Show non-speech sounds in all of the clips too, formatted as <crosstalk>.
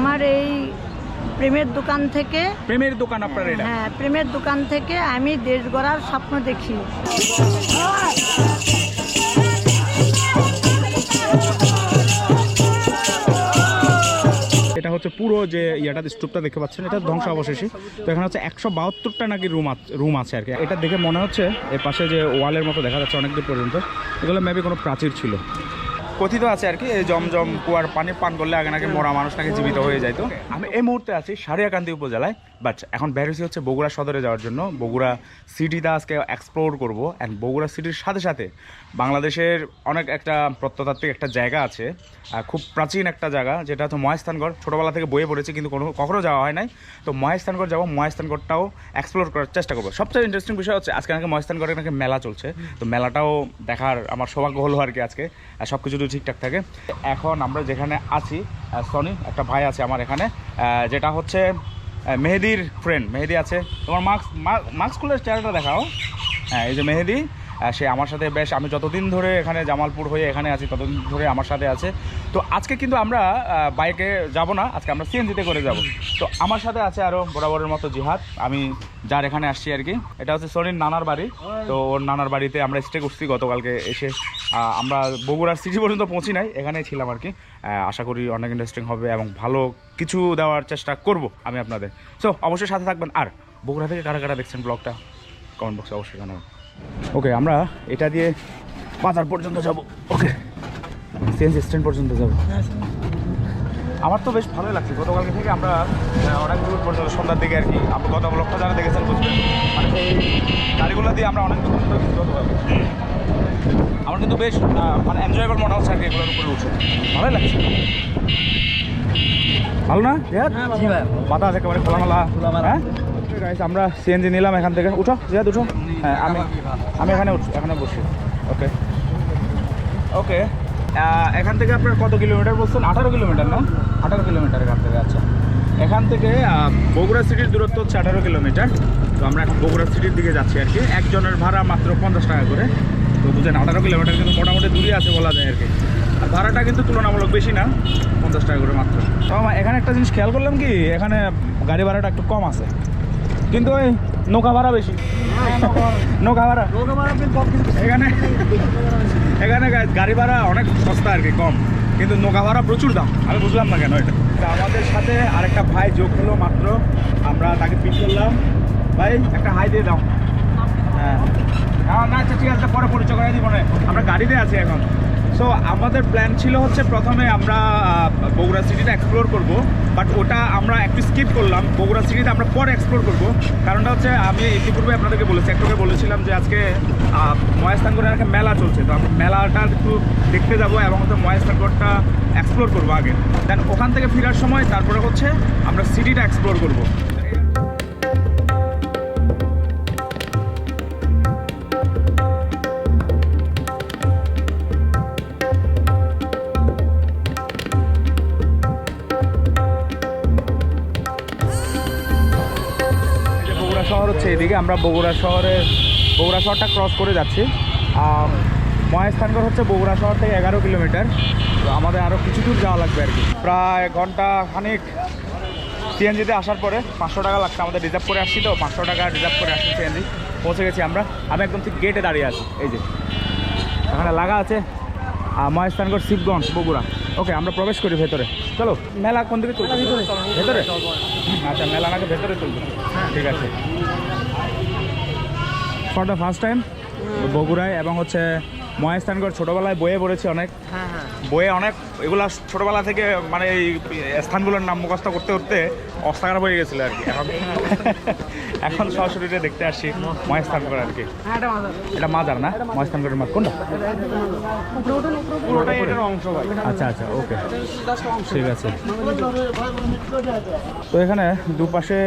আমার এই প্রেমের দোকান থেকে প্রেমের দোকান আপনার এটা? হ্যাঁ প্রেমের দোকান থেকে আমি দেশ গড়ার স্বপ্ন দেখি। এটা হচ্ছে পুরো যে ইয়াটা স্তূপটা দেখতে পাচ্ছেন এটা ধ্বংস অবশেষে তো এখানে হচ্ছে একশো বাহাত্তরটা নাকি রুম রুম আছে আর কি। এটা দেখে মনে হচ্ছে এর পাশে যে ওয়ালের মতো দেখা যাচ্ছে অনেক দূর পর্যন্ত। এগুলো মেবি কোনো প্রাচীর ছিল। কথিত আছে আর কি, এই জমজম কুয়ার পানি পান করলে আগে নাকি মরা মানুষ নাকি জীবিত হয়ে যায় তো। আমি এই মুহূর্তে আছি সারিয়াকান্দি উপজেলায় বাট এখন বেরোছি হচ্ছে বগুড়া সদরে যাওয়ার জন্য। বগুড়া সিটিতে আজকে এক্সপ্লোর করব অ্যান্ড বগুড়া সিটির সাথে সাথে বাংলাদেশের অনেক একটা প্রত্নতাত্ত্বিক একটা জায়গা আছে খুব প্রাচীন একটা জায়গা, যেটা হচ্ছে মহেস্থানগড়। ছোটোবেলা থেকে বইয়ে পড়েছি, কিন্তু কোনো, কখনো যাওয়া হয় নাই। তো মহেস্থানগড় যাব, মহেস্থানগড়টাও এক্সপ্লোর করার চেষ্টা করব। সবচেয়ে ইন্টারেস্টিং বিষয় হচ্ছে, আজকে নাকি মহেস্থানগড়ে নাকি মেলা চলছে। তো মেলাটাও দেখার আমার সৌভাগ্য হলো আর কি আজকে। সব কিছু ঠিকঠাক থাকে। এখন আমরা যেখানে আছি সনি, একটা ভাই আছে আমার এখানে যেটা হচ্ছে মেহেদির ফ্রেন্ড মেহেদি আছে। তোমার মাস্ক মাস্ক খুলে চেহারাটা দেখাও। হ্যাঁ এই যে মেহেদি সে আমার সাথে বেশ, আমি যতদিন ধরে এখানে জামালপুর হয়ে এখানে আছি, ততদিন ধরে আমার সাথে আছে। তো আজকে কিন্তু আমরা বাইকে যাব না, আজকে আমরা সিএনজিতে করে যাব। তো আমার সাথে আছে আরও বরাবরের মতো জিহাদ, আমি যার এখানে আসছি আর কি। এটা হচ্ছে সনির নানার বাড়ি। তো ওর নানার বাড়িতে আমরা স্টে করছি, গতকালকে এসে আমরা বগুড়ার সিটি পর্যন্ত পৌঁছি নাই, এখানেই ছিলাম আর কি। আশা করি অনেক ইন্টারেস্টিং হবে এবং ভালো কিছু দেওয়ার চেষ্টা করব আমি আপনাদের। সো অবশ্যই সাথে থাকবেন। আর বগুড়া থেকে কারা কারা দেখছেন ব্লগটা কমেন্ট বক্সে অবশ্যই জানাবেন। ওকে আমরা এটা দিয়ে বাজার পর্যন্ত যাব। ওকে সিএনজি স্ট্যান্ড পর্যন্ত যাব। আমার তো বেশ ভালোই লাগছে। গতকালকে থেকে আমরা অনেক দূর পর্যন্ত সন্ধ্যার দিকে আর কি আমরা গত ব্লগটা যারা দেখেছেন বুঝবেন মানে এই গাড়িগুলো দিয়ে আমরা অনেক দূর পর্যন্ত গতকালকে আমার কিন্তু বেশ মানে এনজয়েবল মনে হচ্ছে আর কি এগুলোর উপরে উঠে। ভালোই লাগছে। ভালো না? জিহাদ? বাতাস একেবারে খোলামেলা। হ্যাঁ? আমরা সিএনজি নিলাম এখান থেকে। উঠো, জিহাদ, উঠো। হ্যাঁ আমি আমি এখানে উঠছি এখানে বসি। ওকে ওকে এখান থেকে আপনার কত কিলোমিটার বলছেন? আঠারো কিলোমিটার, না? আঠারো কিলোমিটার এখান থেকে আচ্ছা। এখান থেকে বগুড়া সিটির দূরত্ব হচ্ছে আঠারো কিলোমিটার। তো আমরা এখন বগুড়া সিটির দিকে যাচ্ছি আর কি। একজনের ভাড়া মাত্র পঞ্চাশ টাকা করে। তো বুঝেন আঠারো কিলোমিটার কিন্তু মোটামুটি দূরে আছে বলা যায় আর কি। আর ভাড়াটা কিন্তু তুলনামূলক বেশি না, পঞ্চাশ টাকা করে মাত্র। তো এখানে একটা জিনিস খেয়াল করলাম কি, এখানে গাড়ি ভাড়াটা একটু কম আছে। কিন্তু ওই নৌকা ভাড়া বেশি। নৌকা ভাড়া। এখানে এখানে গাড়ি ভাড়া অনেক সস্তা আর কি কম। কিন্তু নৌকা ভাড়া প্রচুর দাম। আমি বুঝলাম না কেন এটা। আমাদের সাথে আরেকটা ভাই যোগ হলো মাত্র। আমরা তাকে পিক করলাম। ভাই একটা হাই দিয়ে দাও। হ্যাঁ। হ্যাঁ, না আচ্ছা ঠিক আছে পরে পরিচয় করে দিব না। আমরা গাড়িতে আছি এখন। সো আমাদের প্ল্যান ছিল হচ্ছে প্রথমে আমরা বগুড়া সিটিটা এক্সপ্লোর করব বাট ওটা আমরা একটু স্কিপ করলাম। বগুড়া সিটিতে আমরা পরে এক্সপ্লোর করব। কারণটা হচ্ছে, আমি ইতিপূর্বে আপনাদেরকে বলেছি একটু বলেছিলাম যে আজকে মহেস্থানগড়ে একটা মেলা চলছে। তো আমরা মেলাটা একটু দেখতে যাব এবং হচ্ছে মহেস্থানগড়টা এক্সপ্লোর করব আগে। দেন ওখান থেকে ফেরার সময় তারপরে হচ্ছে আমরা সিটিটা এক্সপ্লোর করব। হচ্ছে এদিকে আমরা বগুড়া শহরে বগুড়া শহরটা ক্রস করে যাচ্ছি। আম, মহেশখানগড় হচ্ছে বগুড়া শহর থেকে এগারো কিলোমিটার। তো আমাদের আরও কিছু দূর যাওয়া লাগবে আর কি। প্রায় ঘণ্টা খানিক সিএনজিতে আসার পরে পাঁচশো টাকা লাগছে। আমাদের রিজার্ভ করে আসছি তো পাঁচশো টাকা রিজার্ভ করে আসছি সিএনজি পৌঁছে গেছি আমরা। আমি একদম ঠিক গেটে দাঁড়িয়ে আছি এই যে। এখানে লাগা আছে মহেশখানগড় শিবগঞ্জ বগুড়া। ওকে আমরা প্রবেশ করি ভেতরে। চলো। মেলা কোন দিকে চলছে? ভেতরে? আচ্ছা মেলা নাকি ভেতরে চলবে? ঠিক আছে। ফর দ্য ফার্স্ট টাইম বগুড়ায় এবং হচ্ছে মহেশস্থানগড় ছোটোবেলায় বইয়ে পড়েছি অনেক। বইয়ে অনেক এগুলা ছোটোবেলা থেকে মানে এই স্থানগুলোর নাম মুখস্থ করতে করতে অবস্থা খারাপ হয়ে গেছিল আর কি। এখন <laughs> এখন সরাসরিতে দেখতে আসছি মহেশস্থানগড় আর কি। এটা মাজার। না? মহেশস্থানগড়ের মাছ কোনটা? আচ্ছা আচ্ছা ওকে। ঠিক আছে। তো এখানে দুপাশে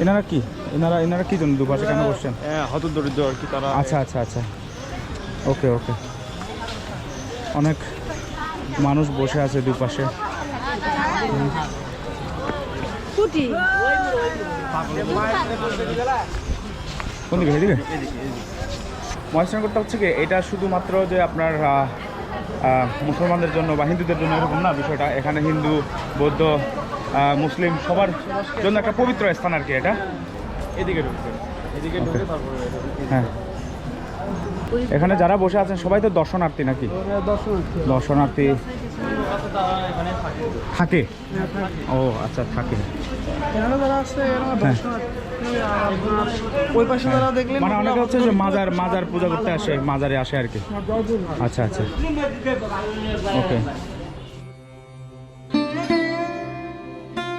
এনারা কি? এনারা এনারা কি জন্য দুপাশে কেন বসছেন? হ্যাঁ হত দরিদ্র আর কি তারা আচ্ছা আচ্ছা আচ্ছা। ওকে ওকে। অনেক মানুষ বসে আছে দুপাশে। কুটি কোন দিকে এদিকে? মহেশনগরটা হচ্ছে কি এটা শুধুমাত্র যে আপনার মুসলমানদের জন্য বা হিন্দুদের জন্য এরকম না বিষয়টা। এখানে হিন্দু বৌদ্ধ মুসলিম সবার জন্য একটা পবিত্র স্থান আর কি এটা। এদিকে ঢুকতে এদিকে ঢুকে তারপরে হ্যাঁ। এখানে যারা বসে আছেন সবাই তো দর্শনার্থী নাকি? দর্শনার্থী। তারা এখানে থাকে। ও আচ্ছা থাকে। ওই পাশে মানে অনেকে হচ্ছে যে মাজার মাজার পূজা করতে আসে মাজারে আসে আর কি। আচ্ছা আচ্ছা। ওকে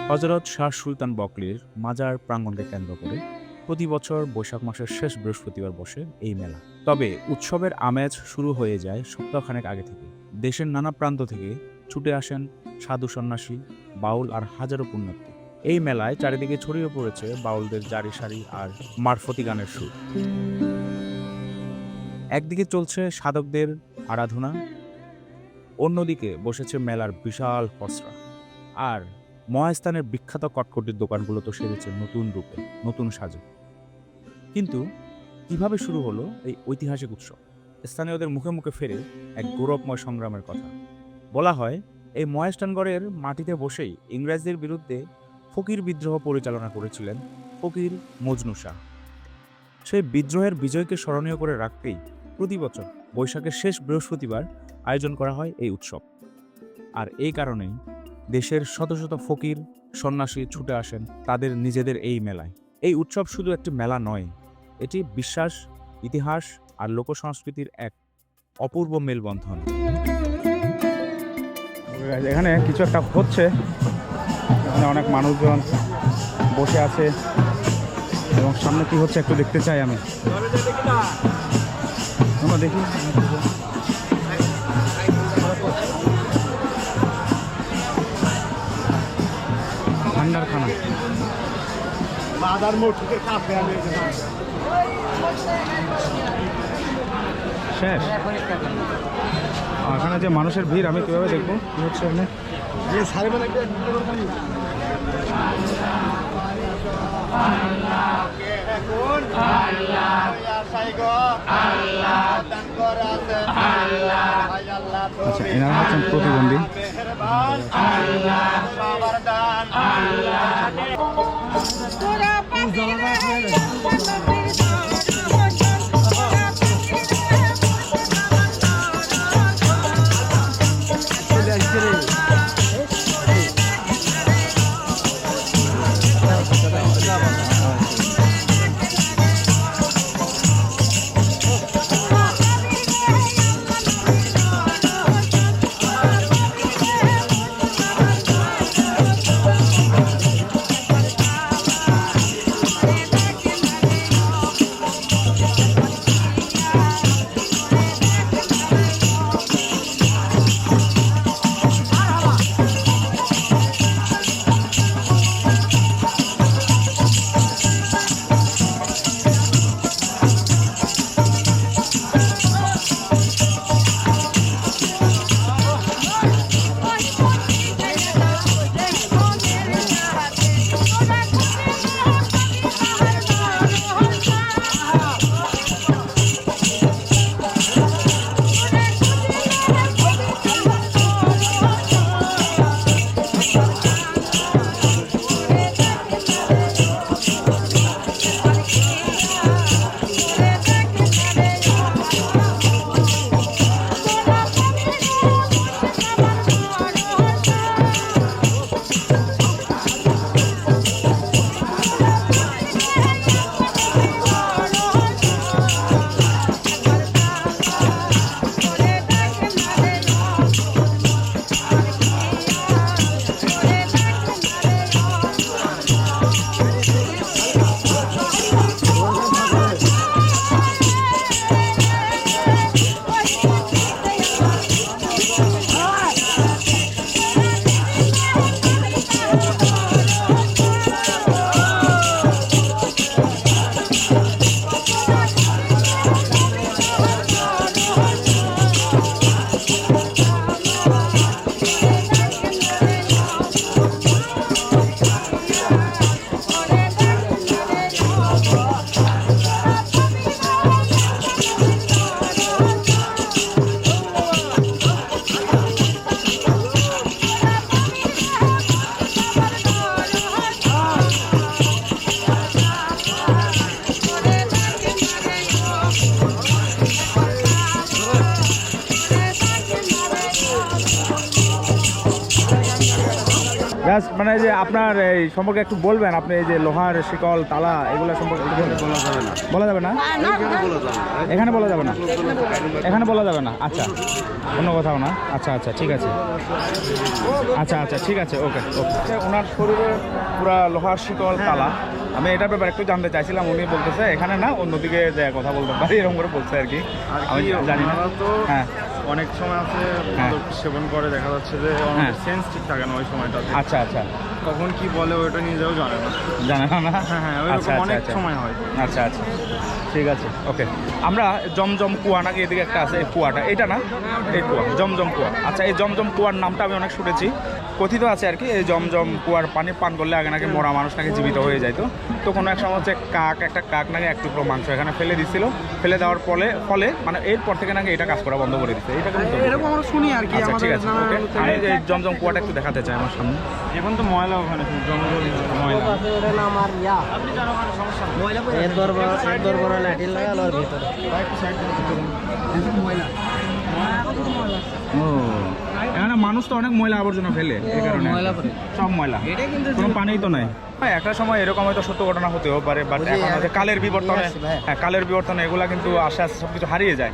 হজরত শাহ সুলতান বকলির মাজার প্রাঙ্গণকে কেন্দ্র করে প্রতি বছর বৈশাখ মাসের শেষ বৃহস্পতিবার বসে এই মেলা। তবে উৎসবের আমেজ শুরু হয়ে যায় সপ্তাহখানেক আগে থেকে। দেশের নানা প্রান্ত থেকে ছুটে আসেন সাধু সন্ন্যাসী, বাউল আর হাজারো পুণ্যার্থী এই মেলায় চারিদিকে ছড়িয়ে পড়েছে বাউলদের জারি সারি আর মারফতি গানের সুর। একদিকে চলছে সাধকদের আরাধনা, অন্যদিকে বসেছে মেলার বিশাল পসরা আর মহাস্থানের বিখ্যাত কটকটির দোকানগুলো তো সেরেছে নতুন রূপে, নতুন সাজে। কিন্তু কীভাবে শুরু হলো এই ঐতিহাসিক উৎসব? স্থানীয়দের মুখে মুখে ফেরে এক গৌরবময় সংগ্রামের কথা। বলা হয়, এই মহেশটানগড়ের মাটিতে বসেই ইংরেজদের বিরুদ্ধে ফকির বিদ্রোহ পরিচালনা করেছিলেন ফকির মজনু শাহ। সেই বিদ্রোহের বিজয়কে স্মরণীয় করে রাখতেই প্রতি বছর বৈশাখের শেষ বৃহস্পতিবার আয়োজন করা হয় এই উৎসব। আর এই কারণেই দেশের শত শত ফকির, সন্ন্যাসী ছুটে আসেন তাদের নিজেদের এই মেলায়। এই উৎসব শুধু একটি মেলা নয়, এটি বিশ্বাস, ইতিহাস আর লোকসংস্কৃতির এক অপূর্ব মেলবন্ধন। এখানে কিছু একটা হচ্ছে, এখানে অনেক মানুষজন বসে আছে এবং সামনে কি হচ্ছে একটু দেখতে চাই আমি। দেখি। ভান্ডার খানা মাদার মোটকের কাছে শেষ। এখানে যে মানুষের ভিড় আমি কীভাবে দেখব? কি হচ্ছে এখানে? মানে আচ্ছা এনারা হচ্ছেন প্রতিবন্ধী। তোরা জাস্ট মানে এই যে আপনার এই সম্পর্কে একটু বলবেন আপনি এই যে লোহার শিকল তালা এগুলো সম্পর্কে একটু বলবেন। বলা যাবে না। এখানে বলা যাবে না। এখানে বলা যাবে না? আচ্ছা। অন্য কোথাও না? আচ্ছা আচ্ছা ঠিক আছে। আচ্ছা আচ্ছা ঠিক আছে ওকে ওকে। ওনার শরীরে পুরা লোহার শিকল তালা। আমি এটার ব্যাপারে একটু জানতে চাইছিলাম উনি বলতেছে এখানে না অন্যদিকে যে কথা বলতে পারি এরকম করে বলছে আর কি। আমি জানি না। হ্যাঁ। অনেক সময় আছে হ্যাঁ। মাদক সেবন করে দেখা যাচ্ছে যে হ্যাঁ। অনেক সেন্স ঠিক থাকে না ওই সময়টাতে। আচ্ছা আচ্ছা। কখন কি বলে ওটা নিজেও জানে না। জানা না? হ্যাঁ হ্যাঁ আচ্ছা, ওইরকম আচ্ছা, অনেক আচ্ছা। সময় হয়। আচ্ছা আচ্ছা। ঠিক আছে ওকে। আমরা জমজম কুয়া নাকি এদিকে একটা আছে এই কুয়াটা। এটা না? এই কুয়া জমজম কুয়া। আচ্ছা এই জমজম কুয়ার নামটা আমি অনেক শুনেছি। কথিত আছে আর কি এই জমজম কুয়ার পানি পান করলে আগে নাকি মরা মানুষ নাকি জীবিত হয়ে যায় তো। তো কোনো এক সময় হচ্ছে কাক একটা কাক নাকি এক টুকরো মাংস এখানে ফেলে দিছিল। ফেলে দেওয়ার ফলে ফলে মানে এরপর থেকে নাকি এটা কাজ করা বন্ধ করে দিচ্ছে এটা এরকম আমরা শুনি আর কি আমাদের আছে নানা ওকে। আমি জমজম কুয়াটা একটু দেখাতে চাই আমার সামনে। এখন তো ময়লা ওখানে খুব জঙ্গল ময়লা। ও এখানে মানুষ তো অনেক ময়লা আবর্জনা ফেলে এই কারণে। সব ময়লা। কোনো পানিই তো নাই। হ্যাঁ, একটা সময় এরকম হয়তো সত্য ঘটনা হতেও পারে বাট এখন হচ্ছে কালের বিবর্তনে হ্যাঁ কালের বিবর্তনে এগুলা কিন্তু আস্তে আস্তে সব কিছু হারিয়ে যায়।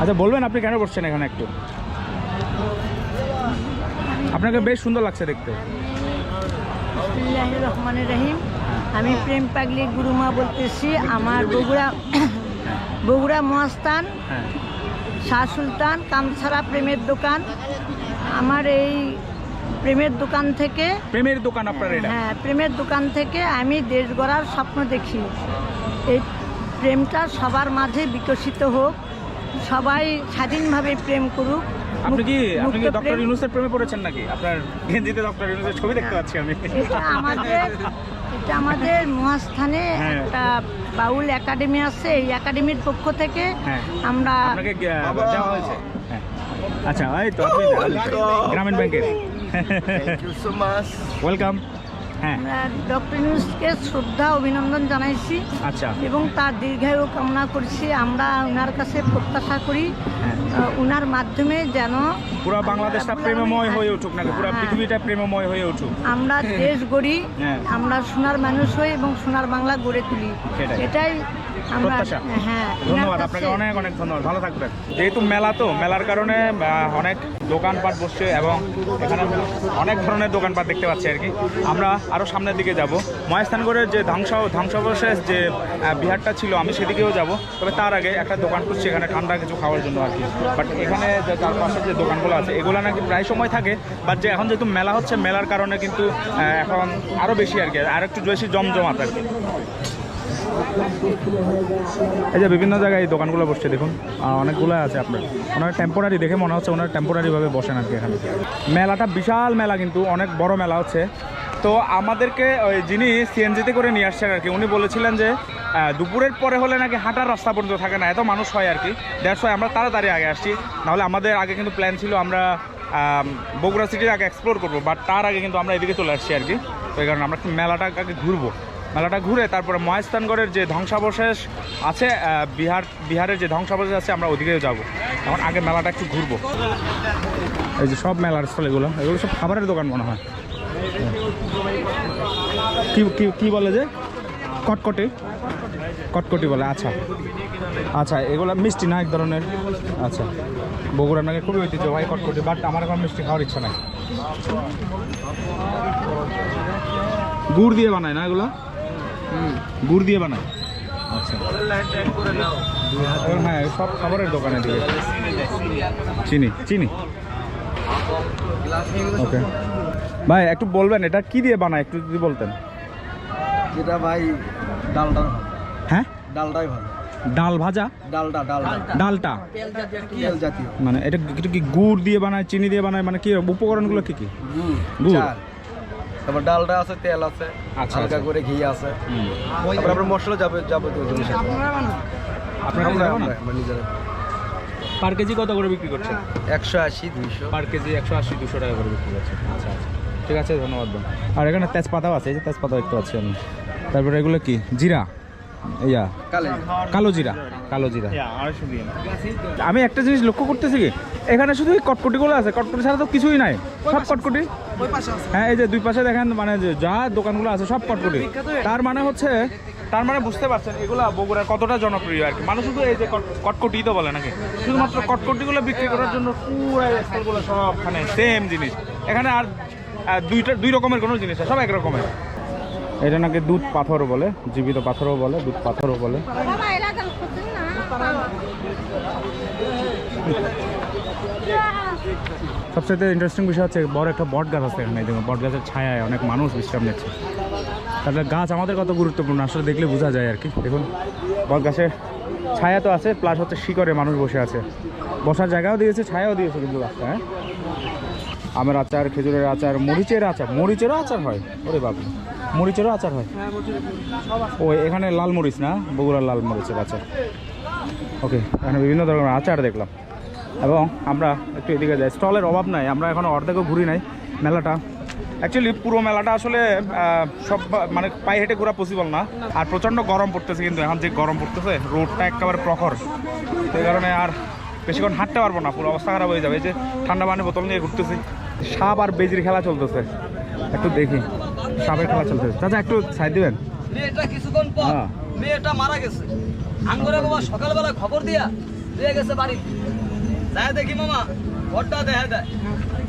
আচ্ছা বলবেন আপনি কেন বসছেন এখানে একটু? আপনাকে বেশ সুন্দর লাগছে দেখতে। রহমানির রহিম। আমি প্রেম পাগলি গুরুমা বলতেছি আমার বগুড়া বগুড়া মহাস্থান হ্যাঁ। শাহ সুলতান কামছাড়া প্রেমের দোকান। আমার এই প্রেমের দোকান থেকে প্রেমের দোকান আপনার এটা? হ্যাঁ প্রেমের দোকান থেকে আমি দেশ গড়ার স্বপ্ন দেখি। এই প্রেমটা সবার মাঝে বিকশিত হোক সবাই স্বাধীনভাবে প্রেম করুক আপনি কি আপনি কি ডক্টর ইউনুসের প্রেমে পড়েছেন নাকি? আপনার গেঞ্জিতে ডক্টর ইউনুসের ছবি দেখতে পাচ্ছি আমি। এটা আমাদের এটা আমাদের মহাস্থানে হ্যাঁ। একটা বাউল একাডেমি আছে এই একাডেমির পক্ষ থেকে হ্যাঁ। আমরা আপনাকে দেওয়া হয়েছে। হ্যাঁ। আচ্ছা এই তো আপনি গ্রামীণ ব্যাংকের। ওয়েলকাম হ্যাঁ। ডক্টর ইউনুসকে শ্রদ্ধা অভিনন্দন জানাইছি। আচ্ছা। এবং তার দীর্ঘায়ু কামনা করছি। আমরা ওনার কাছে প্রত্যাশা করি ওনার মাধ্যমে যেন পুরো বাংলাদেশটা প্রেমময় হয়ে উঠুক নাকি? পুরো হ্যাঁ। পৃথিবীটা প্রেমময় হয়ে উঠুক? আমরা দেশ গড়ি হ্যাঁ। আমরা সোনার মানুষ হই এবং সোনার বাংলা গড়ে তুলি। এটাই আমরা প্রত্যাশা। হ্যাঁ ধন্যবাদ আপনাকে অনেক অনেক ধন্যবাদ। ভালো থাকবেন। যেহেতু মেলা তো মেলার কারণে অনেক দোকানপাট বসছে এবং এখানে অনেক ধরনের দোকানপাট দেখতে পাচ্ছি আর কি। আমরা আরও সামনের দিকে যাব। মহেস্থানগড়ের যে ধ্বংস ধ্বংসাবশেষ যে বিহারটা ছিল আমি সেদিকেও যাব। তবে তার আগে একটা দোকান খুঁজছি এখানে ঠান্ডা কিছু খাওয়ার জন্য আর কি। বাট এখানে যে চারপাশে যে দোকানগুলো আছে এগুলো নাকি প্রায় সময় থাকে। বাট যে এখন যেহেতু মেলা হচ্ছে মেলার কারণে কিন্তু এখন আরও বেশি আর কি আর একটু বেশি জমজমাট আর কি। এই যে বিভিন্ন জায়গায় এই দোকানগুলো বসছে দেখুন। অনেকগুলো আছে আপনার। ওনার টেম্পোরারি দেখে মনে হচ্ছে ওনার টেম্পোরারিভাবে বসেন আর কি এখানে। মেলাটা বিশাল মেলা কিন্তু অনেক বড় মেলা হচ্ছে। তো আমাদেরকে ওই যিনি সিএনজিতে করে নিয়ে আসছেন আর কি উনি বলেছিলেন যে দুপুরের পরে হলে নাকি হাঁটার রাস্তা পর্যন্ত থাকে না এত মানুষ হয় আর কি। দ্যাটস ওয়াই আমরা তাড়াতাড়ি আগে আসছি। নাহলে আমাদের আগে কিন্তু প্ল্যান ছিল আমরা আম, বগুড়া সিটির আগে এক্সপ্লোর করব বাট তার আগে কিন্তু আমরা এদিকে চলে আসছি আর কি। তো এই কারণে আমরা মেলাটা আগে ঘুরবো। মেলাটা ঘুরে তারপরে মহেস্থানগড়ের যে ধ্বংসাবশেষ আছে বিহার, বিহারের যে ধ্বংসাবশেষ আছে, আমরা ওদিকেও যাব। এখন আগে মেলাটা একটু ঘুরবো। এই যে সব মেলার স্থল এগুলো সব খাবারের দোকান মনে হয়। কি কি কি বলে যে? কটকটি? কটকটি বলে আচ্ছা। আচ্ছা এগুলো মিষ্টি না এক ধরনের? আচ্ছা। বগুড়া নাকি খুবই ঐতিহ্য ঐতিহ্যবাহী কটকটি বাট আমার এখন মিষ্টি খাওয়ার ইচ্ছা নাই। গুড় দিয়ে বানায় না এগুলো? গুড় দিয়ে বানায়। আচ্ছা। হ্যাঁ সব খাবারের দোকানে দিয়ে চিনি। চিনি। ওকে। ভাই একটু বলবেন এটা কি দিয়ে বানায় একটু যদি বলতেন? যেটা ভাই ডালটা হ্যাঁ? ডালটাই ভালো ডাল ভাজা? ডালটা ডালটা ডালটা? তেল জাতীয়। মানে এটা এটা কি গুড় দিয়ে বানায় চিনি দিয়ে বানায় মানে কি উপকরণগুলো কি কি? গুড়। তারপর ডালটা আছে তেল আছে আচ্ছা, হালকা আচ্ছা। করে ঘি আছে। তারপর আপনার মশলা যাবে যাবতীয় জিনিস আপনারা নিজেরা। পার কেজি কত করে বিক্রি করছেন? একশো আশি দুইশো। পার কেজি একশো আশি দুশো টাকা করে বিক্রি করছেন। আচ্ছা আচ্ছা। ঠিক আছে ধন্যবাদ। আর এখানে তেজপাতাও আছে এই যে তেজপাতা দেখতে পাচ্ছি আমি। তারপরে এগুলো কি? জিরা। ইয়া কালো জিরা। কালো জিরা আমি একটা জিনিস লক্ষ্য করতেছি কি এখানে শুধু কটকটিগুলো আছে কটকটি ছাড়া তো কিছুই নাই। সব কটকটি? হ্যাঁ এই যে দুই পাশে দেখেন মানে যা দোকানগুলো আছে সব কটকটি। তার মানে হচ্ছে তার মানে বুঝতে পারছেন এগুলা বগুড়ার কতটা জনপ্রিয় আর কি। মানুষ শুধু এই যে কট- কটকটি তো বলে নাকি? শুধুমাত্র কটকটিগুলো বিক্রি করার জন্য পুরো স্টলগুলো সবখানে সেম জিনিস। এখানে আর দুইটা দুই রকমের কোনো জিনিস সব এক রকমের। এটা নাকি দুধ পাথর বলে, জীবিত পাথরও বলে, দুধ পাথরও বলে। সবচেয়ে ইন্টারেস্টিং বিষয় হচ্ছে, বড় একটা বট গাছ আছে এখানে দেখুন বট গাছের ছায়ায় অনেক মানুষ বিশ্রাম নিচ্ছে। তাহলে গাছ আমাদের কত গুরুত্বপূর্ণ, আসলে দেখলে বোঝা যায় আর কি। দেখুন, বট গাছের ছায়া তো আছে প্লাস হচ্ছে শিকড়ে মানুষ বসে আছে। বসার জায়গাও দিয়েছে, ছায়াও দিয়েছে কিন্তু গাছটা হ্যাঁ? আমের আচার, খেজুরের আচার, মরিচের আচার, মরিচেরও আচার হয়, ওরে বাবু মরিচেরও আচার হয়? ও এখানে লাল মরিচ না? বগুড়ার লাল মরিচের আচার। ওকে এখানে বিভিন্ন ধরনের আচার দেখলাম। এবং আমরা একটু এদিকে যাই। স্টলের অভাব নাই আমরা এখন অর্ধেকও ঘুরি নাই মেলাটা। অ্যাকচুয়ালি পুরো মেলাটা আসলে সব মানে পায়ে হেঁটে ঘোরা পসিবল না। আর প্রচণ্ড গরম পড়তেছে কিন্তু এখন যে গরম পড়তেছে রোডটা একেবারে প্রখর। সেই কারণে আর বেশিক্ষণ হাঁটতে পারব না পুরো অবস্থা খারাপ হয়ে যাবে। যে ঠান্ডা পানি বোতল নিয়ে ঘুরতেছি। সাপ আর বেজির খেলা চলতেছে। একটু দেখি। সাপের খেলা চলতেছে চাচা একটু সাইড দিবেন? মেয়েটা কিছুক্ষণ পর হ্যাঁ। মেয়েটা মারা গেছে। আঙ্গুরে বাবা সকালবেলা খবর দিয়া দিয়ে গেছে বাড়ি। যায় দেখি মামা ঘরটা দেখা দেয়।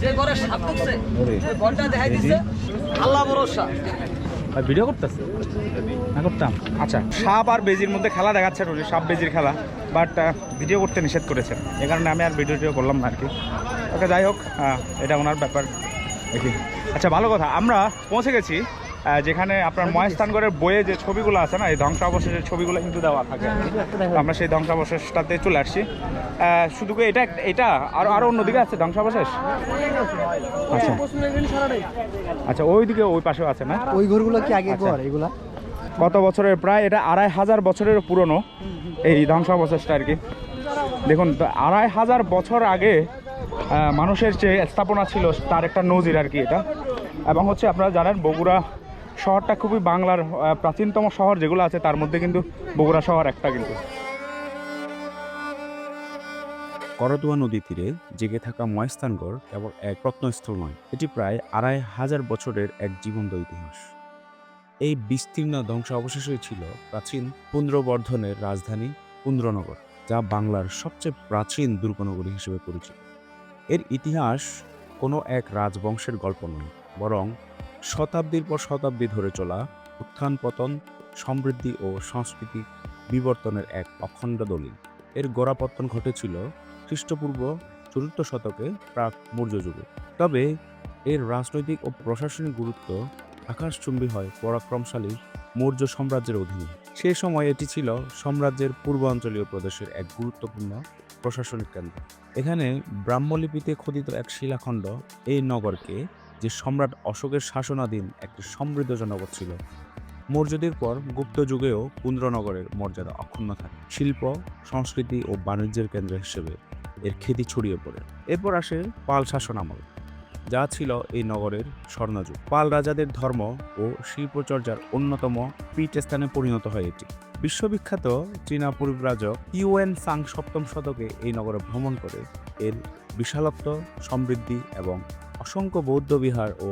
যে ঘরে সাপ ঢুকছে ঘরটা দেখাই দিছে। আল্লাহ ভরসা। ভিডিও করতেছে? না করতাম। আচ্ছা সাপ আর বেজির মধ্যে খেলা দেখাচ্ছে রোজি সাপ বেজির খেলা। বাট ভিডিও করতে নিষেধ করেছেন এ কারণে আমি আর ভিডিও টিডিও করলাম না আর কি। ওকে যাই হোক এটা ওনার ব্যাপার। দেখি। আচ্ছা ভালো কথা। আমরা পৌঁছে গেছি যেখানে আপনার মহেস্থানগড়ের বইয়ে যে ছবিগুলো আছে না এই ধ্বংসাবশেষের ছবিগুলো কিন্তু দেওয়া থাকে। কি। তো আমরা সেই ধ্বংসাবশেষটাতে চলে আসছি। শুধু কি এটা এটা আরও আরও অন্যদিকে আছে ধ্বংসাবশেষ? আচ্ছা। আচ্ছা ওইদিকে ওই পাশেও আছে না? ওই ঘরগুলো কি আগে আচ্ছা। ঘর এগুলা? কত বছরের? প্রায় এটা আড়াই হাজার বছরের পুরনো এই ধ্বংসাবশেষটা আর কি। দেখুন আড়াই হাজার বছর আগে মানুষের যে স্থাপনা ছিল, তার একটা নজির আর কি এটা। এবং হচ্ছে আপনারা জানেন, বগুড়া শহরটা খুবই বাংলার প্রাচীনতম শহর যেগুলো আছে, তার মধ্যে কিন্তু বগুড়া শহর একটা কিন্তু। করতোয়া নদী তীরে জেগে থাকা ময়স্তানগড় কেবল এক প্রত্নস্থল নয়, এটি প্রায় আড়াই হাজার বছরের এক জীবন্ত ইতিহাস। এই বিস্তীর্ণ ধ্বংসাবশেষই ছিল প্রাচীন পুন্দ্রবর্ধনের রাজধানী পুন্দ্রনগর, যা বাংলার সবচেয়ে প্রাচীন দুর্গনগরী হিসেবে পরিচিত। এর ইতিহাস কোনো এক রাজবংশের গল্প নয়, বরং শতাব্দীর পর শতাব্দী ধরে চলা উত্থান পতন, সমৃদ্ধি ও সাংস্কৃতিক বিবর্তনের এক অখণ্ড দলিল। এর গোড়াপত্তন ঘটেছিল খ্রিস্টপূর্ব চতুর্থ শতকে প্রাক মৌর্য যুগে। তবে এর রাজনৈতিক ও প্রশাসনিক গুরুত্ব আকাশচুম্বী হয় পরাক্রমশালী মৌর্য সাম্রাজ্যের অধীনে। সে সময় এটি ছিল সাম্রাজ্যের পূর্বাঞ্চলীয় প্রদেশের এক গুরুত্বপূর্ণ প্রশাসনিক কেন্দ্র। এখানে ব্রাহ্মলিপিতে খোদিত এক শিলাখণ্ড এই নগরকে যে সম্রাট অশোকের শাসনাধীন একটি সমৃদ্ধ জনপদ ছিল। মৌর্যদের পর গুপ্ত যুগেও কুন্দ্রনগরের মর্যাদা অক্ষুণ্ণ থাকে। শিল্প, সংস্কৃতি ও বাণিজ্যের কেন্দ্র হিসেবে এর খ্যাতি ছড়িয়ে পড়ে। এরপর আসে পাল শাসন আমল। যা ছিল এই নগরের স্বর্ণযুগ। পাল রাজাদের ধর্ম ও শিল্পচর্যার অন্যতম পীঠস্থানে পরিণত হয় এটি। বিশ্ববিখ্যাত চীনা পরিব্রাজক ইউএন সাং সপ্তম শতকে এই নগরে ভ্রমণ করে। এর বিশালত্ব, সমৃদ্ধি এবং অসংখ্য বৌদ্ধ বিহার ও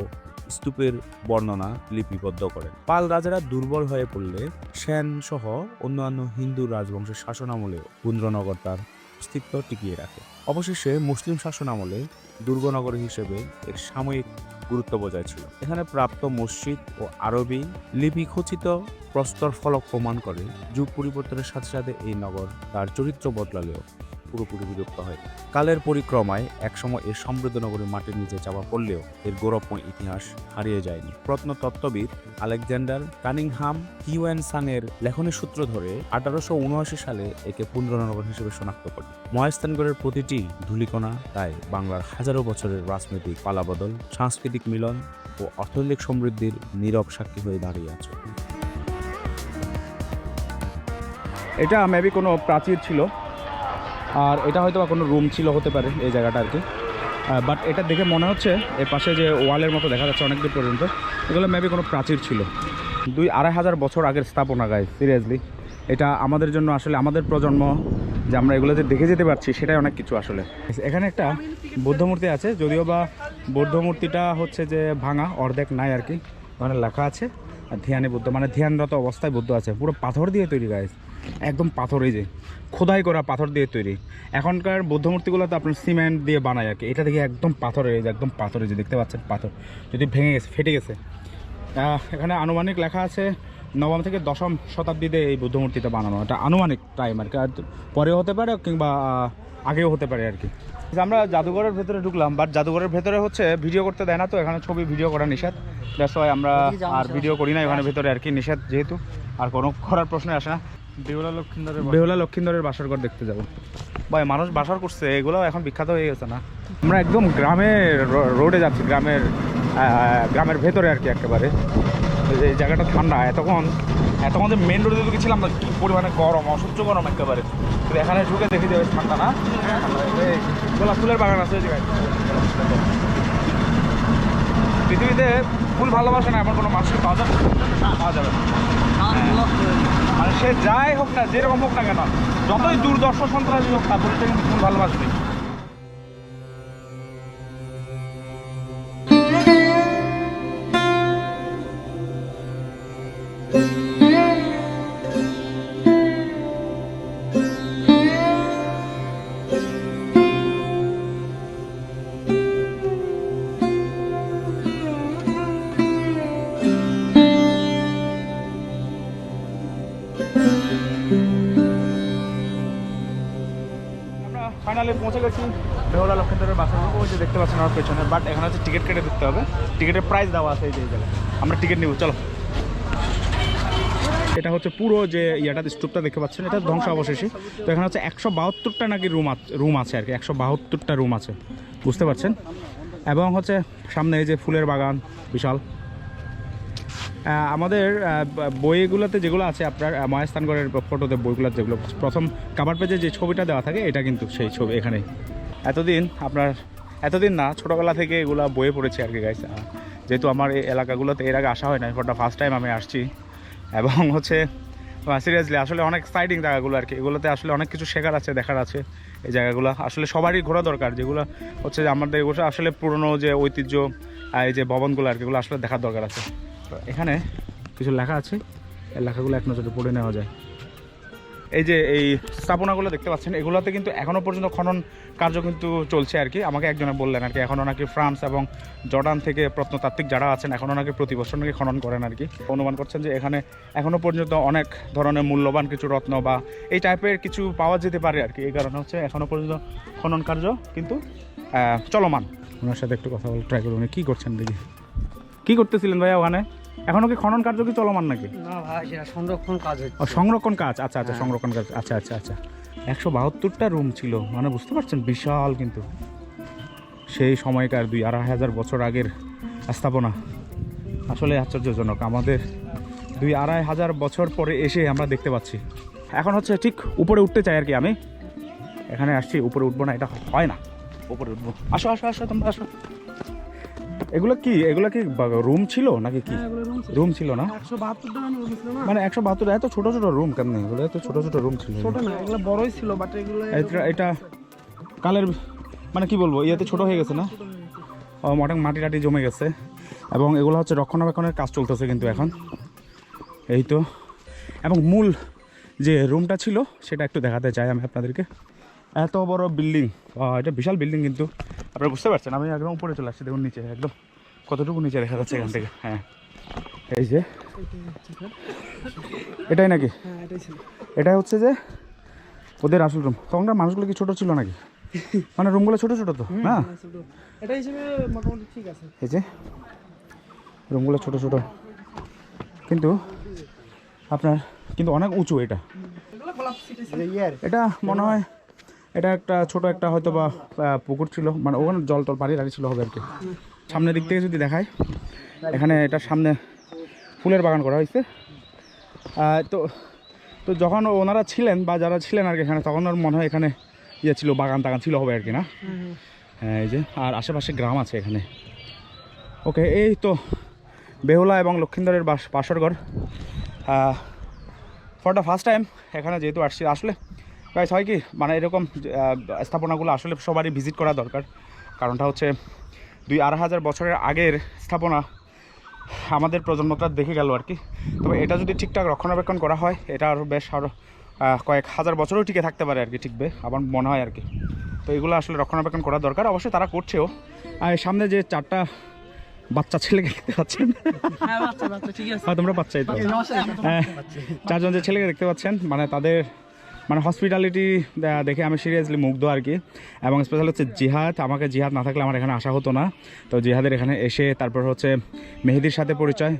স্তূপের বর্ণনা লিপিবদ্ধ করেন। পাল রাজারা দুর্বল হয়ে পড়লে সেন সহ অন্যান্য হিন্দু রাজবংশের শাসনামলেও পুন্দ্রনগর তার অস্তিত্ব টিকিয়ে রাখে। অবশেষে মুসলিম শাসনামলে দুর্গনগর হিসেবে এর সাময়িক গুরুত্ব বজায় ছিল। এখানে প্রাপ্ত মসজিদ ও আরবি লিপি খচিত প্রস্তর ফলক প্রমাণ করে যুগ পরিবর্তনের সাথে সাথে এই নগর তার চরিত্র বদলালেও পুরোপুরি বিলুপ্ত হয়। কালের পরিক্রমায় একসময় এর সমৃদ্ধ নগরীর মাটির নিচে চাপা পড়লেও এর গৌরবময় ইতিহাস হারিয়ে যায়নি। প্রত্নতত্ত্ববিদ আলেকজান্ডার কানিংহাম হিউয়েন সাংয়ের লেখনের সূত্র ধরে আঠারোশো উনআশি সালে একে পুন্দ্রনগর হিসেবে শনাক্ত করে। মহেস্তানগড়ের প্রতিটি ধূলিকণা তাই বাংলার হাজারো বছরের রাজনৈতিক পালাবদল, সাংস্কৃতিক মিলন ও অর্থনৈতিক সমৃদ্ধির নীরব সাক্ষী হয়ে দাঁড়িয়ে আছে। এটা মেবি কোনো প্রাচীর ছিল। আর এটা হয়তো বা কোনো রুম ছিল, হতে পারে এই জায়গাটা আর কি বাট এটা দেখে মনে হচ্ছে এর পাশে যে ওয়ালের মতো দেখা যাচ্ছে অনেক পর্যন্ত, এগুলো মেবি কোনো প্রাচীর ছিল। দুই আড়াই হাজার বছর আগের স্থাপনা গায়ে সিরিয়াসলি এটা আমাদের জন্য আসলে আমাদের প্রজন্ম যে আমরা এগুলোতে দেখে যেতে পারছি, সেটাই অনেক কিছু আসলে। এখানে একটা বৌদ্ধ মূর্তি আছে, যদিও বা বৌদ্ধ মূর্তিটা হচ্ছে যে ভাঙা, অর্ধেক নাই আর কি ওখানে লেখা আছে, ধ্যানে বুদ্ধ মানে ধ্যানরত অবস্থায় বুদ্ধ আছে। পুরো পাথর দিয়ে তৈরি গাছ একদম পাথর এই যে খোদাই করা পাথর দিয়ে তৈরি। এখনকার বৌদ্ধ মূর্তিগুলো তো আপনার সিমেন্ট দিয়ে বানায় আর কি। এটা দেখে একদম পাথরের এই যে একদম পাথর এই যে দেখতে পাচ্ছেন পাথর। যদি ভেঙে গেছে ফেটে গেছে। এখানে আনুমানিক লেখা আছে নবম থেকে দশম শতাব্দীতে এই বুদ্ধ মূর্তিটা বানানো। এটা আনুমানিক টাইম আর কি। আর পরেও হতে পারে কিংবা আগেও হতে পারে আর কি। আমরা জাদুঘরের ভেতরে ঢুকলাম বাট জাদুঘরের ভেতরে হচ্ছে ভিডিও করতে দেয় না তো এখানে ছবি ভিডিও করা নিষেধ। দ্যাটস ওয়াই আমরা আর ভিডিও করি না এখানে ভেতরে আর কি নিষেধ যেহেতু। আর কোনো করার প্রশ্ন আসে না। বেহুলা লক্ষিন্দরের বেহুলা লক্ষিন্দরের বাসর ঘর দেখতে যাব। ভাই মানুষ বাসর করছে এগুলো এখন বিখ্যাত হয়ে গেছে না? আমরা একদম গ্রামের রোডে যাচ্ছি গ্রামের গ্রামের ভেতরে আর কি একেবারে। এই যে এই জায়গাটা ঠান্ডা এতক্ষণ এতক্ষণ যে মেন রোডে ঢুকেছিলাম না কি পরিমাণে গরম অসহ্য গরম একেবারে। কিন্তু এখানে ঢুকে দেখি যে ঠান্ডা না? এই গোলাপ ফুলের বাগান আছে পৃথিবীতে ফুল ভালোবাসে না এমন কোনো পাওয়া যাবে পাওয়া যাবে না। মানে সে যাই হোক না, যেরকম হোক না কেন, যতই দুর্দর্শ সন্ত্রাসী হোক তারপরে কিন্তু ভালোবাসবে। টিকিটের প্রাইস দেওয়া আছে এই যে জায়গায়। আমরা টিকিট নিব, চলো। এটা হচ্ছে পুরো যে ইয়াটা স্তূপটা দেখতে পাচ্ছেন, এটা ধ্বংস অবশেষে তো এখানে হচ্ছে একশো বাহাত্তরটা নাকি রুম রুম আছে আর কি, একশো বাহাত্তরটা রুম আছে। বুঝতে পারছেন? এবং হচ্ছে সামনে এই যে ফুলের বাগান, বিশাল। আমাদের বইগুলোতে যেগুলো আছে, আপনার মহাস্থানগড়ের ফটোতে বইগুলো যেগুলো, প্রথম কাভার পেজে যে ছবিটা দেওয়া থাকে, এটা কিন্তু সেই ছবি এখানে এতদিন আপনার এতদিন না, ছোটোবেলা থেকে এগুলো বয়ে পড়েছি আর কি গাইস যেহেতু আমার এই এলাকাগুলোতে এর আগে আসা হয় না ফোরটা ফার্স্ট টাইম আমি আসছি। এবং হচ্ছে সিরিয়াসলি আসলে অনেক এক্সাইটিং জায়গাগুলো আর কি, এগুলোতে আসলে অনেক কিছু শেখার আছে, দেখার আছে এই জায়গাগুলো। আসলে সবারই ঘোরা দরকার, যেগুলো হচ্ছে যে আমাদের এগুলো আসলে পুরনো যে ঐতিহ্য এই যে ভবনগুলো আর কি, এগুলো আসলে দেখার দরকার আছে। তো এখানে কিছু লেখা আছে, এই লেখাগুলো এক নজরে পড়ে নেওয়া যায়। এই যে এই স্থাপনাগুলো দেখতে পাচ্ছেন এগুলোতে কিন্তু এখনও পর্যন্ত খনন কার্য কিন্তু চলছে আর কি। আমাকে একজনে বললেন আর কি এখনও নাকি ফ্রান্স এবং জর্ডান থেকে প্রত্নতাত্ত্বিক যারা আছেন এখনও নাকি প্রতি বছর নাকি খনন করেন আর কি। অনুমান করছেন যে এখানে এখনও পর্যন্ত অনেক ধরনের মূল্যবান কিছু রত্ন বা এই টাইপের কিছু পাওয়া যেতে পারে আর কি। এই কারণে হচ্ছে এখনও পর্যন্ত খনন কার্য কিন্তু চলমান। ওনার সাথে একটু কথা বলে ট্রাই করুন উনি কী করছেন দেখি। কী করতেছিলেন ভাইয়া ওখানে? এখনও কি খনন কার্য কি চলমান নাকি? না ভাই সেটা সংরক্ষণ কাজ হচ্ছে। সংরক্ষণ কাজ আচ্ছা আচ্ছা সংরক্ষণ কাজ আচ্ছা আচ্ছা আচ্ছা। একশো বাহাত্তরটা রুম ছিল মানে বুঝতে পারছেন বিশাল কিন্তু। সেই সময়কার দুই আড়াই হাজার বছর আগের স্থাপনা আসলে আশ্চর্যজনক আমাদের দুই আড়াই হাজার বছর পরে এসে আমরা দেখতে পাচ্ছি। এখন হচ্ছে ঠিক উপরে উঠতে চাই আর কি আমি। এখানে আসছি উপরে উঠবো না এটা হয় না। উপরে উঠবো। আসো আসো আসো তোমরা আসো। এগুলো কি? এগুলো কি রুম ছিল নাকি কি? রুম ছিল। না? মানে একশো বাহাত্তর এত ছোট ছোট রুম কেন এগুলো এত ছোট ছোট রুম ছিল। ছোট না এগুলো বড়ই ছিল বাট এগুলো এটা কালের মানে কি বলব ইয়েতে ছোট হয়ে গেছে না? অনেক মাটি টাটি জমে গেছে। এবং এগুলো হচ্ছে রক্ষণাবেক্ষণের কাজ চলতেছে কিন্তু এখন। এই তো। এবং মূল যে রুমটা ছিল সেটা একটু দেখাতে চাই আমি আপনাদেরকে। এত বড় বিল্ডিং এটা বিশাল বিল্ডিং কিন্তু। আপনারা বুঝতে পারছেন? আমি একদম উপরে চলে আসছি দেখুন নিচে একদম কতটুকু নিচে দেখা যাচ্ছে এখান থেকে। হ্যাঁ। এই যে এটাই নাকি? হ্যাঁ এটাই এটা হচ্ছে যে ওদের আসল রুম তখনকার মানুষগুলো কি ছোট ছিল নাকি? মানে রুমগুলো ছোট ছোট তো না? এটা হিসেবে মোটামুটি ঠিক আছে। এই যে রুমগুলো ছোট ছোট। কিন্তু আপনার কিন্তু অনেক উঁচু এটা। এটা মনে হয় এটা একটা ছোট একটা হয়তো বা পুকুর ছিল। মানে ওখানে জল টল পানি টানি ছিল হবে আর কি। সামনের দিক থেকে যদি দেখায় এখানে এটা সামনে ফুলের বাগান করা হয়েছে। তো তো যখন ওনারা ছিলেন বা যারা ছিলেন আর কি এখানে তখন ওর মনে হয় এখানে ইয়ে ছিল বাগান টাগান ছিল হবে আর কি না? হ্যাঁ এই যে আর আশেপাশে গ্রাম আছে এখানে। ওকে এই তো বেহুলা এবং লক্ষিন্দরের বাস ah, for the first time এখানে যেহেতু আসছি আসলে গাইস হয় কি মানে এরকম স্থাপনাগুলো আসলে সবারই ভিজিট করা দরকার। কারণটা হচ্ছে দুই আড়াই হাজার বছরের আগের স্থাপনা আমাদের প্রজন্মটা দেখে গেল আর কি। তবে এটা যদি ঠিকঠাক রক্ষণাবেক্ষণ করা হয় এটা আরও বেশ আরও কয়েক হাজার বছরও টিকে থাকতে পারে আর কি টিকবে আমার মনে হয় আর কি। তো এগুলো আসলে রক্ষণাবেক্ষণ করা দরকার অবশ্যই তারা করছেও। আর সামনে যে চারটা বাচ্চা ছেলেকে দেখতে পাচ্ছেন হ্যাঁ তোমরা বাচ্চাই তো। হ্যাঁ চারজন যে ছেলেকে দেখতে পাচ্ছেন মানে তাদের মানে হসপিটালিটি দেখে আমি সিরিয়াসলি মুগ্ধ আর কি। এবং স্পেশাল হচ্ছে জিহাদ। আমাকে জিহাদ না থাকলে আমার এখানে আসা হতো না। তো জিহাদের এখানে এসে তারপর হচ্ছে মেহেদির সাথে পরিচয়।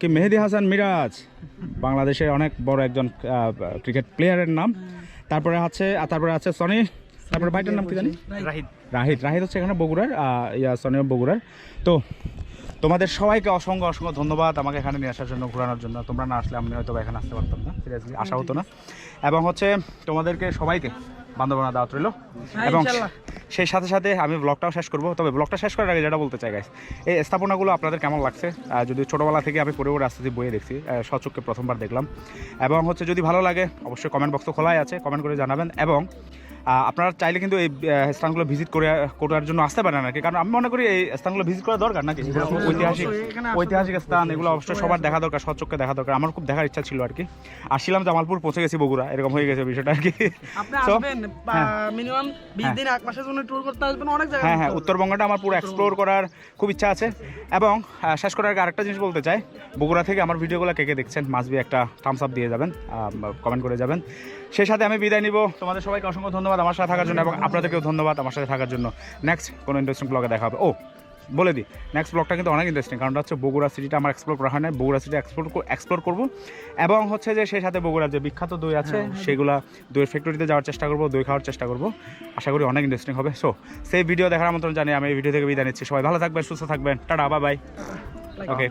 কি মেহেদি হাসান মিরাজ? বাংলাদেশের অনেক বড় একজন ক্রিকেট প্লেয়ারের নাম। তারপরে আছে আর তারপরে আছে সনি তারপরে ভাইটার নাম কি জানি? রাহিদ। রাহিদ। রাহিদ হচ্ছে এখানে বগুড়ার ইয়া সনিও বগুড়ার। তো তোমাদের সবাইকে অসংখ্য অসংখ্য ধন্যবাদ আমাকে এখানে নিয়ে আসার জন্য ঘোরানোর জন্য। তোমরা না আসলে আমি হয়তো এখানে আসতে পারতাম না সিরিয়াসলি আসা হতো না। এবং হচ্ছে তোমাদেরকে সবাইকে বান্ধবনা দাওয়াত রইল। এবং সেই সাথে সাথে আমি ব্লগটাও শেষ করব। তবে ব্লগটা শেষ করার আগে যেটা বলতে চাই গাইস এই স্থাপনাগুলো আপনাদের কেমন লাগছে? যদি ছোটোবেলা থেকে আমি পড়ে পড়ে আসতে বইয়ে দেখছি আহ, সচক্ষে প্রথমবার দেখলাম। এবং হচ্ছে যদি ভালো লাগে অবশ্যই কমেন্ট বক্স তো খোলাই আছে কমেন্ট করে জানাবেন। এবং আপনারা চাইলে কিন্তু এই স্থানগুলো ভিজিট করে করার জন্য আসতে পারেন আর কি। কারণ আমি মনে করি এই স্থানগুলো ভিজিট করা দরকার নাকি? ঐতিহাসিক ঐতিহাসিক স্থান এগুলো অবশ্যই সবার দেখা দরকার সচক্ষে দেখা দরকার। আমার খুব দেখার ইচ্ছা ছিল আর কি। আসছিলাম জামালপুর পৌঁছে গেছি বগুড়া এরকম হয়ে গেছে বিষয়টা আর কি। আপনি মিনিমাম দিন এক মাসের জন্য ট্যুর করতে আসবেন অনেক জায়গায় হ্যাঁ হ্যাঁ ঘুরতে উত্তরবঙ্গটা আমার পুরো এক্সপ্লোর করার খুব ইচ্ছা আছে। এবং শেষ করার আগে আরেকটা জিনিস বলতে চাই। বগুড়া থেকে আমার ভিডিওগুলো কে কে দেখছেন মাসবি একটা থামস আপ দিয়ে যাবেন কমেন্ট করে যাবেন। সেই সাথে আমি বিদায় নিব। তোমাদের সবাইকে অসংখ্য ধন্যবাদ আমার সাথে থাকার জন্য এবং আপনাদেরকেও ধন্যবাদ আমার সাথে থাকার জন্য। নেক্সট কোনো ইন্টারেস্টিং ব্লগে দেখা হবে। ও বলে দিই নেক্সট ব্লগটা কিন্তু অনেক ইন্টারেস্টিং কারণটা হচ্ছে বগুড়া সিটিটা আমার এক্সপ্লোর করা হয় না বগুড়া সিটি এক্সপ্লোর এক্সপ্লোর করব। এবং হচ্ছে যে সেই সাথে বগুড়ার যে বিখ্যাত দই আছে সেগুলা দইয়ের ফ্যাক্টরিতে যাওয়ার চেষ্টা করব দই খাওয়ার চেষ্টা করব। আশা করি অনেক ইন্টারেস্টিং হবে। সো সেই ভিডিও দেখার আমন্ত্রণ জানি আমি এই ভিডিও থেকে বিদায় নিচ্ছি। সবাই ভালো থাকবেন সুস্থ থাকবেন। Tata bye bye okay